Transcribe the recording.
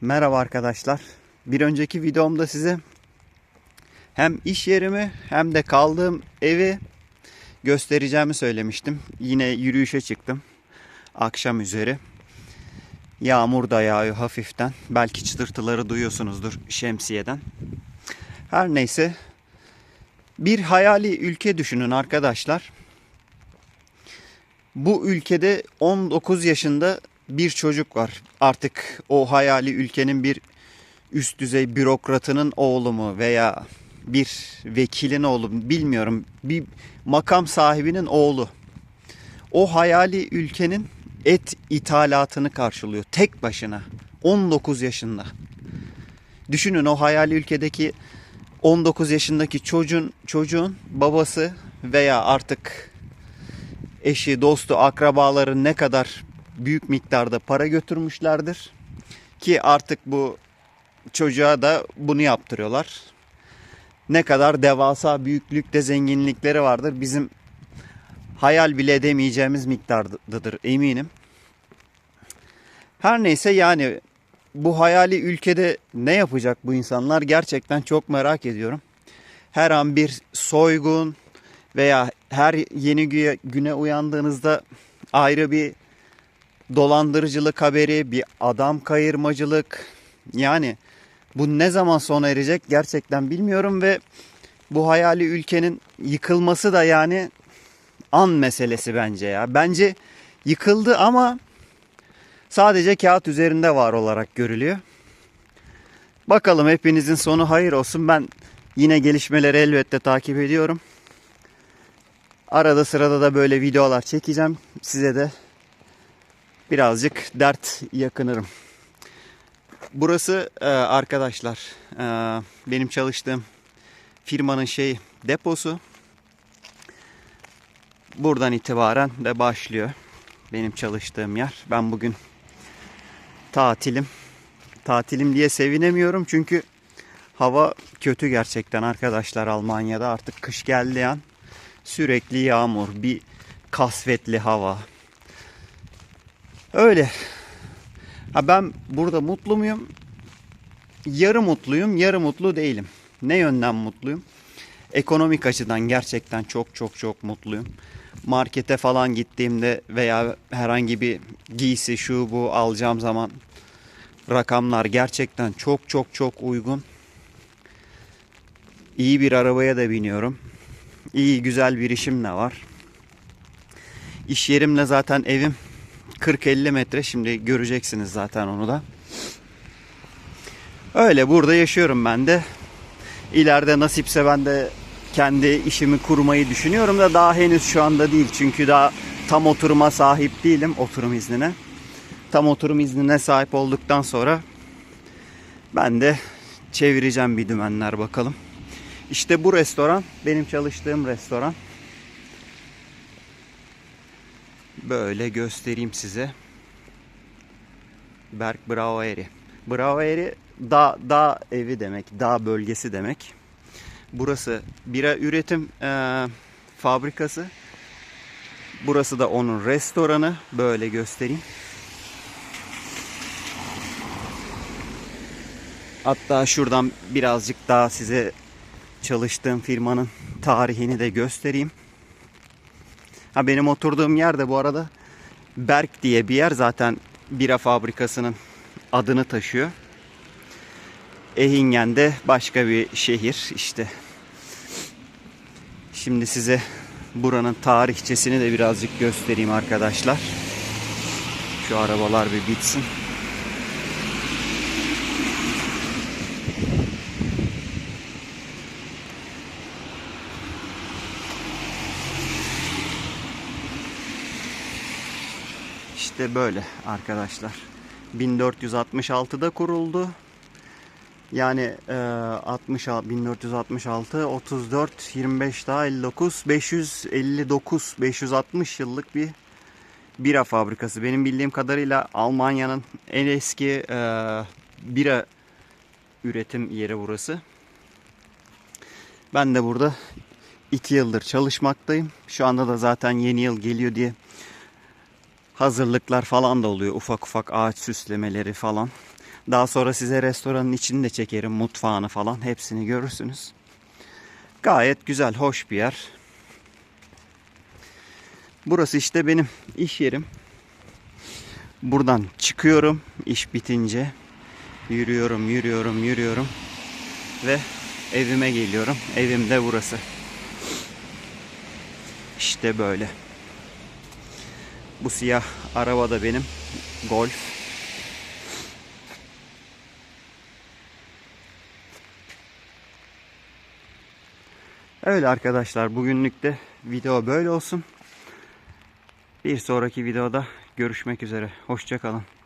Merhaba arkadaşlar. Bir önceki videomda size hem iş yerimi hem de kaldığım evi göstereceğimi söylemiştim. Yine yürüyüşe çıktım. Akşam üzeri. Yağmur da yağıyor hafiften. Belki çıtırtıları duyuyorsunuzdur şemsiyeden. Her neyse. Bir hayali ülke düşünün arkadaşlar. Bu ülkede 19 yaşında bir çocuk var. Artık o hayali ülkenin bir üst düzey bürokratının oğlu mu veya bir vekilin oğlu mu bilmiyorum. Bir makam sahibinin oğlu. O hayali ülkenin et ithalatını karşılıyor tek başına. 19 yaşında. Düşünün o hayali ülkedeki 19 yaşındaki çocuğun çocuğun babası veya artık eşi, dostu, akrabaları ne kadar büyük miktarda para götürmüşlerdir. Ki artık bu çocuğa da bunu yaptırıyorlar. Ne kadar devasa büyüklükte zenginlikleri vardır. Bizim hayal bile edemeyeceğimiz miktardadır eminim. Her neyse yani bu hayali ülkede ne yapacak bu insanlar gerçekten çok merak ediyorum. Her an bir soygun veya her yeni güne, uyandığınızda ayrı bir dolandırıcılık haberi, bir adam kayırmacılık. Yani bu ne zaman sona erecek gerçekten bilmiyorum ve bu hayali ülkenin yıkılması da yani an meselesi bence ya. Bence yıkıldı ama sadece kağıt üzerinde var olarak görülüyor. Bakalım hepinizin sonu hayır olsun. Ben yine gelişmeleri elbette takip ediyorum. Arada sırada da böyle videolar çekeceğim. Size de birazcık dert yakınırım. Burası e, arkadaşlar e, benim çalıştığım firmanın şey deposu. Buradan itibaren de başlıyor benim çalıştığım yer. Ben bugün tatilim. Tatilim diye sevinemiyorum çünkü hava kötü gerçekten arkadaşlar Almanya'da artık kış geldiği an sürekli yağmur, bir kasvetli hava. Öyle. Ha ben burada mutlu muyum? Yarı mutluyum, yarı mutlu değilim. Ne yönden mutluyum? Ekonomik açıdan gerçekten çok çok çok mutluyum. Markete falan gittiğimde veya herhangi bir giysi şu bu alacağım zaman rakamlar gerçekten çok çok çok uygun. İyi bir arabaya da biniyorum. İyi güzel bir işim de var. İş yerimle zaten evim 40-50 metre. Şimdi göreceksiniz zaten onu da. Öyle burada yaşıyorum ben de. İleride nasipse ben de kendi işimi kurmayı düşünüyorum da daha henüz şu anda değil. Çünkü daha tam oturuma sahip değilim oturum iznine. Tam oturum iznine sahip olduktan sonra ben de çevireceğim bir dümenler bakalım. İşte bu restoran benim çalıştığım restoran. Böyle göstereyim size. Berk Braueri. Braueri dağ, dağ evi demek, dağ bölgesi demek. Burası bira üretim e, fabrikası. Burası da onun restoranı. Böyle göstereyim. Hatta şuradan birazcık daha size çalıştığım firmanın tarihini de göstereyim. Ha benim oturduğum yer de bu arada Berk diye bir yer zaten bira fabrikasının adını taşıyor. Ehingen de başka bir şehir işte. Şimdi size buranın tarihçesini de birazcık göstereyim arkadaşlar. Şu arabalar bir bitsin. İşte böyle arkadaşlar. 1466'da kuruldu. Yani e, 60 1466 34 25 daha 59 559 560 yıllık bir bira fabrikası. Benim bildiğim kadarıyla Almanya'nın en eski e, bira üretim yeri burası. Ben de burada 2 yıldır çalışmaktayım. Şu anda da zaten yeni yıl geliyor diye hazırlıklar falan da oluyor. Ufak ufak ağaç süslemeleri falan. Daha sonra size restoranın içini de çekerim. Mutfağını falan hepsini görürsünüz. Gayet güzel, hoş bir yer. Burası işte benim iş yerim. Buradan çıkıyorum iş bitince. Yürüyorum, yürüyorum, yürüyorum. Ve evime geliyorum. Evim de burası. İşte böyle. Bu siyah araba da benim. Golf. Öyle arkadaşlar bugünlük de video böyle olsun. Bir sonraki videoda görüşmek üzere. Hoşçakalın.